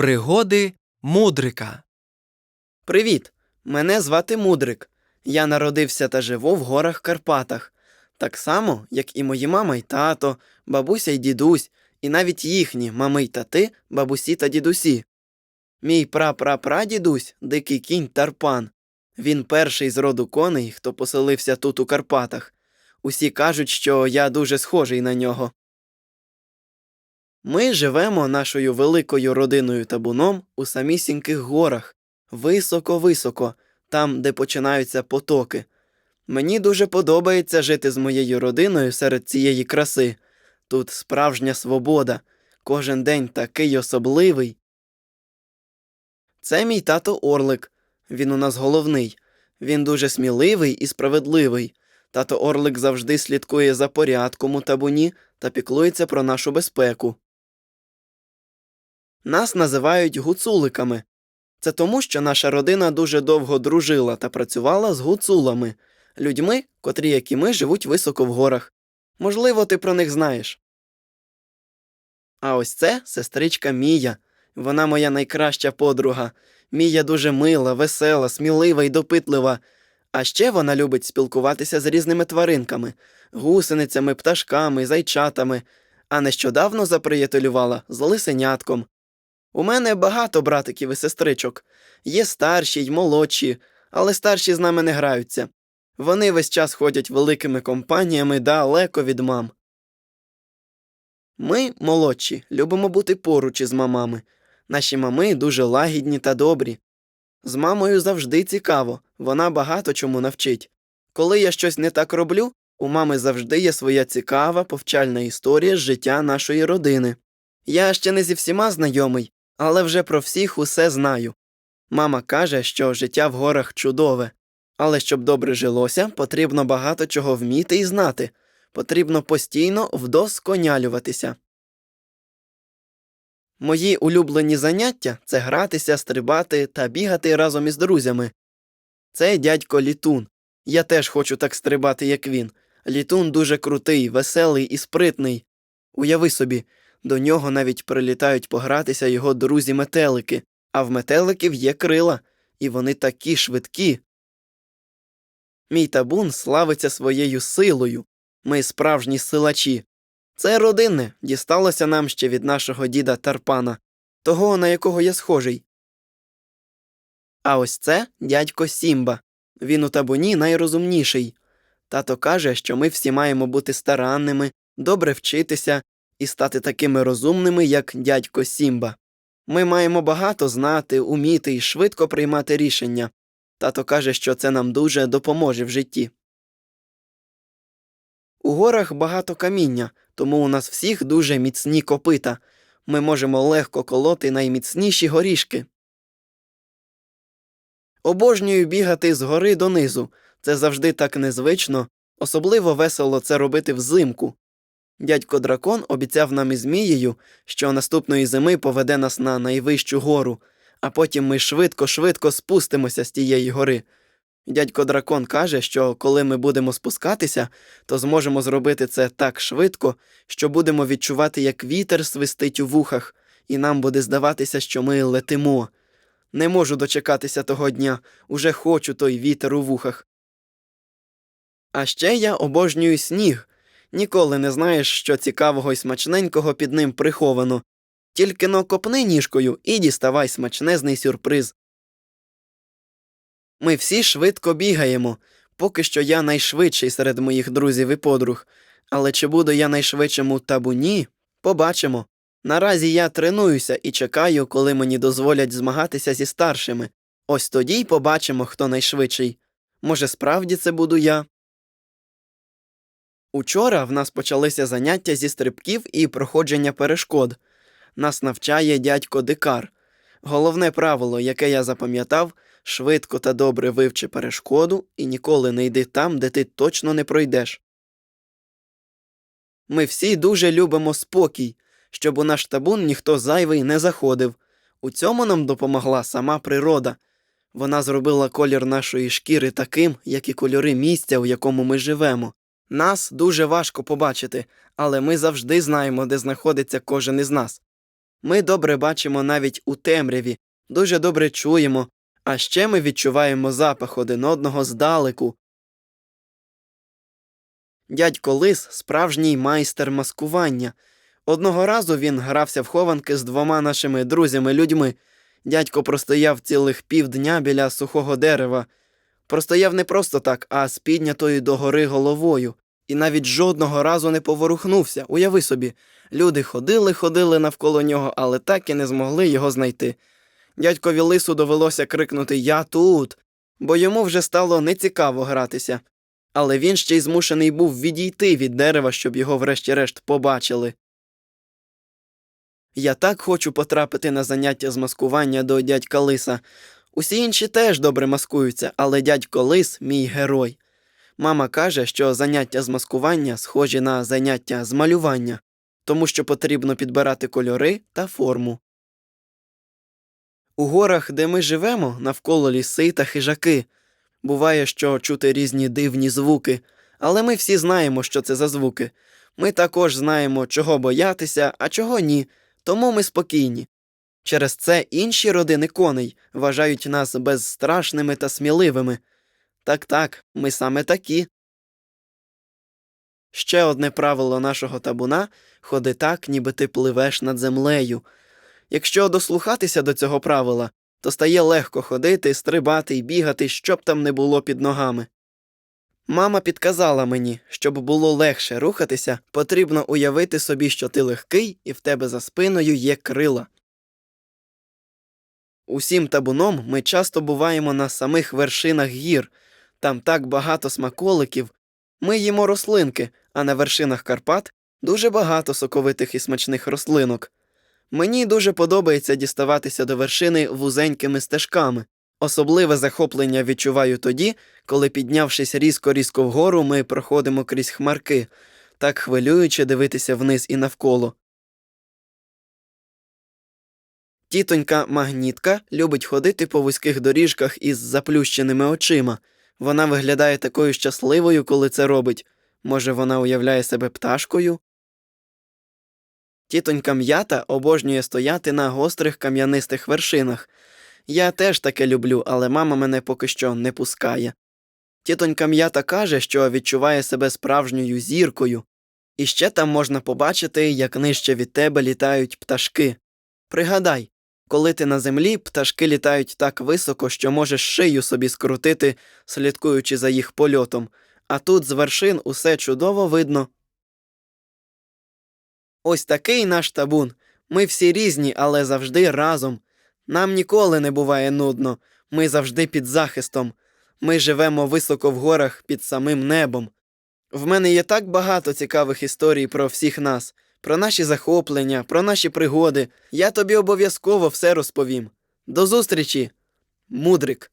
Пригоди мудрика. Привіт! Мене звати Мудрик. Я народився та живу в горах Карпатах. Так само, як і мої мама й тато, бабуся й дідусь, і навіть їхні мами й тати, бабусі та дідусі. Мій прапрапрадідусь – дикий кінь Тарпан. Він перший з роду коней, хто поселився тут у Карпатах. Усі кажуть, що я дуже схожий на нього. Ми живемо нашою великою родиною табуном у самісіньких горах, високо-високо, там, де починаються потоки. Мені дуже подобається жити з моєю родиною серед цієї краси. Тут справжня свобода, кожен день такий особливий. Це мій тато Орлик. Він у нас головний. Він дуже сміливий і справедливий. Тато Орлик завжди слідкує за порядком у табуні та піклується про нашу безпеку. Нас називають гуцуликами. Це тому, що наша родина дуже довго дружила та працювала з гуцулами, людьми, котрі, як і ми, живуть високо в горах. Можливо, ти про них знаєш. А ось це сестричка Мія. Вона моя найкраща подруга. Мія дуже мила, весела, смілива і допитлива. А ще вона любить спілкуватися з різними тваринками гусеницями, пташками, зайчатами, а нещодавно заприятелювала з лисенятком. У мене багато братиків і сестричок. Є старші й молодші, але старші з нами не граються. Вони весь час ходять великими компаніями далеко від мам. Ми, молодші, любимо бути поруч із мамами. Наші мами дуже лагідні та добрі. З мамою завжди цікаво, вона багато чому навчить. Коли я щось не так роблю, у мами завжди є своя цікава, повчальна історія з життя нашої родини. Я ще не зі всіма знайомий, але вже про всіх усе знаю. Мама каже, що життя в горах чудове, але щоб добре жилося, потрібно багато чого вміти і знати, потрібно постійно вдосконалюватися. Мої улюблені заняття це гратися, стрибати та бігати разом із друзями. Це дядько літун. Я теж хочу так стрибати, як він. Літун дуже крутий, веселий і спритний. Уяви собі, до нього навіть прилітають погратися його друзі метелики, а в метеликів є крила, і вони такі швидкі. Мій табун славиться своєю силою. Ми справжні силачі. Це родинне дісталося нам ще від нашого діда Тарпана, того, на якого я схожий. А ось це дядько Сімба. Він у табуні найрозумніший. Тато каже, що ми всі маємо бути старанними, добре вчитися і стати такими розумними, як дядько Сімба. Ми маємо багато знати, уміти і швидко приймати рішення. Тато каже, що це нам дуже допоможе в житті. У горах багато каміння, тому у нас всіх дуже міцні копита. Ми можемо легко колоти найміцніші горішки. Обожнюю бігати з гори донизу. Це завжди так незвично, особливо весело це робити взимку. Дядько дракон обіцяв нам із Мією, що наступної зими поведе нас на найвищу гору, а потім ми швидко-швидко спустимося з тієї гори. Дядько дракон каже, що коли ми будемо спускатися, то зможемо зробити це так швидко, що будемо відчувати, як вітер свистить у вухах, і нам буде здаватися, що ми летимо. Не можу дочекатися того дня, уже хочу той вітер у вухах. А ще я обожнюю сніг. Ніколи не знаєш, що цікавого й смачненького під ним приховано. Тільки но копни ніжкою і діставай смачнезний сюрприз. Ми всі швидко бігаємо, поки що я найшвидший серед моїх друзів і подруг. Але чи буду я найшвидшим у табуні? Побачимо. Наразі я тренуюся і чекаю, коли мені дозволять змагатися зі старшими. Ось тоді й побачимо, хто найшвидший. Може, справді це буду я. Учора в нас почалися заняття зі стрибків і проходження перешкод. Нас навчає дядько Дикар. Головне правило, яке я запам'ятав, швидко та добре вивчи перешкоду і ніколи не йди там, де ти точно не пройдеш. Ми всі дуже любимо спокій, щоб у наш табун ніхто зайвий не заходив. У цьому нам допомогла сама природа. Вона зробила колір нашої шкіри таким, як і кольори місця, у якому ми живемо. Нас дуже важко побачити, але ми завжди знаємо, де знаходиться кожен із нас. Ми добре бачимо навіть у темряві, дуже добре чуємо, а ще ми відчуваємо запах один одного здалеку. Дядько Лис справжній майстер маскування. Одного разу він грався в хованки з двома нашими друзями-людьми. Дядько простояв цілих півдня біля сухого дерева. Простояв не просто так, а з піднятою догори головою, і навіть жодного разу не поворухнувся. Уяви собі, люди ходили, ходили навколо нього, але так і не змогли його знайти. Дядькові лису довелося крикнути Я тут, бо йому вже стало нецікаво гратися. Але він ще й змушений був відійти від дерева, щоб його врешті-решт побачили. Я так хочу потрапити на заняття з маскування до дядька Лиса. Усі інші теж добре маскуються, але дядько Лис мій герой. Мама каже, що заняття з маскування схожі на заняття з малювання, тому що потрібно підбирати кольори та форму. У горах, де ми живемо, навколо ліси та хижаки. Буває, що чути різні дивні звуки, але ми всі знаємо, що це за звуки. Ми також знаємо, чого боятися, а чого ні, тому ми спокійні. Через це інші родини коней вважають нас безстрашними та сміливими. Так так, ми саме такі. Ще одне правило нашого табуна ходи так, ніби ти пливеш над землею. Якщо дослухатися до цього правила, то стає легко ходити, стрибати і бігати, щоб там не було під ногами. Мама підказала мені, щоб було легше рухатися, потрібно уявити собі, що ти легкий і в тебе за спиною є крила. Усім табуном ми часто буваємо на самих вершинах гір, там так багато смаколиків. Ми їмо рослинки, а на вершинах Карпат дуже багато соковитих і смачних рослинок. Мені дуже подобається діставатися до вершини вузенькими стежками. Особливе захоплення відчуваю тоді, коли, піднявшись різко-різко вгору, ми проходимо крізь хмарки, так хвилююче дивитися вниз і навколо. Тітонька магнітка любить ходити по вузьких доріжках із заплющеними очима. Вона виглядає такою щасливою, коли це робить. Може, вона уявляє себе пташкою? Тітонька м'ята обожнює стояти на гострих кам'янистих вершинах. Я теж таке люблю, але мама мене поки що не пускає. Тітонька м'ята каже, що відчуває себе справжньою зіркою, і ще там можна побачити, як нижче від тебе літають пташки. Пригадай, коли ти на землі, пташки літають так високо, що можеш шию собі скрутити, слідкуючи за їх польотом, а тут з вершин усе чудово видно. Ось такий наш табун. Ми всі різні, але завжди разом. Нам ніколи не буває нудно, ми завжди під захистом. Ми живемо високо в горах під самим небом. В мене є так багато цікавих історій про всіх нас, про наші захоплення, про наші пригоди. Я тобі обов'язково все розповім. До зустрічі, мудрик.